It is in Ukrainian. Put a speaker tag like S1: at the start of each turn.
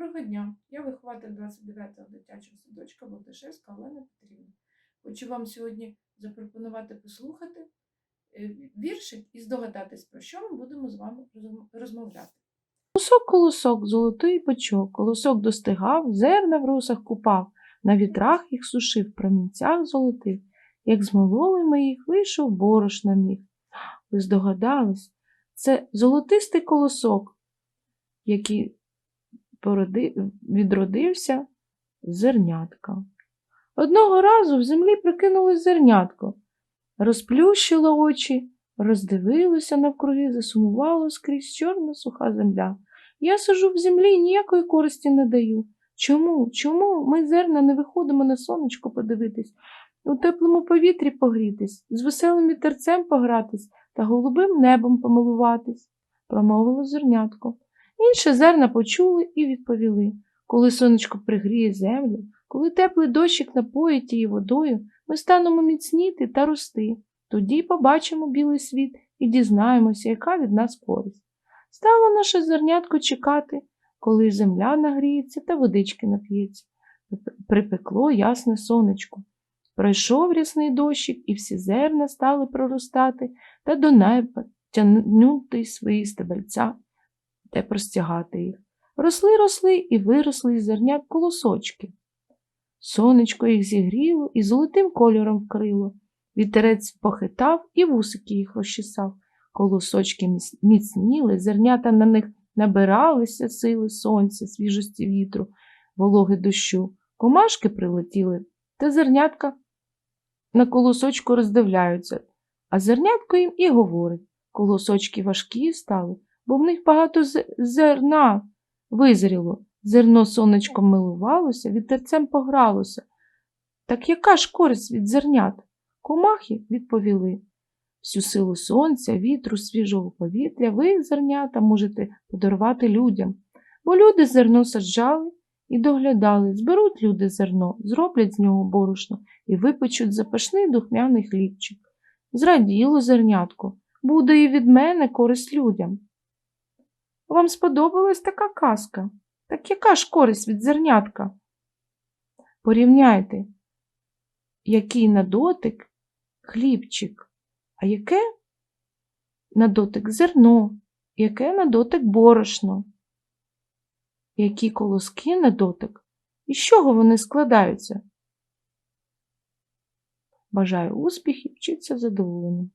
S1: Доброго дня! Я вихователь 29-го дитячого садочка Болташевська Олена Петрівна. Хочу вам сьогодні запропонувати послухати е, віршик і здогадатись, про що ми будемо з вами розмовляти.
S2: Колосок, колосок, золотий почок, колосок достигав, зерна в росах купав, на вітрах їх сушив, в промінцях золотив. Як змололи ми їх, вийшов борошна міг. Ви здогадались, це золотистий колосок, який. Відродився зернятка. Одного разу в землі прикинулось зернятко, розплющило очі, роздивилося навкруги, засумувало скрізь чорна суха земля. Я сижу в землі ніякої користі не даю. Чому? Чому ми зерна не виходимо на сонечко подивитись, у теплому повітрі погрітись, з веселим вітерцем погратись та голубим небом помилуватись, промовило зернятко. Інші зерна почули і відповіли. Коли сонечко пригріє землю, коли теплий дощик напоїть її водою, ми станемо міцніти та рости. Тоді побачимо білий світ і дізнаємося, яка від нас користь. Стало наше зернятко чекати, коли земля нагріється та водички нап'ється. Припекло ясне сонечко. Пройшов рясний дощик, і всі зерна стали проростати та до неба тягнути свої стебельця та простягати їх. Росли, росли і виросли із зернят колосочки. Сонечко їх зігріло і золотим кольором вкрило. Вітерець похитав і вусики їх розчесав. Колосочки міцніли, зернята на них набиралися сили сонця, свіжості вітру, вологи дощу. Комашки прилетіли, та зернятка на колосочку роздивляються, а зернятко їм і говорить. Колосочки важкі стали, бо в них багато зерна визріло. Зерно сонечком милувалося, вітерцем погралося. Так яка ж користь від зернят? Комахи відповіли. Всю силу сонця, вітру, свіжого повітря ви, зернята, можете подарувати людям, бо люди зерно саджали і доглядали, зберуть люди зерно, зроблять з нього борошно і випечуть запашний духмяний хлібчик. Зраділо зернятко, буде і від мене користь людям. Вам сподобалась така казка? Так яка ж користь від зернятка? Порівняйте, який на дотик хлібчик, а яке на дотик зерно, яке на дотик борошно, які колоски на дотик, і з чого вони складаються? Бажаю успіхів, вчиться задоволенням.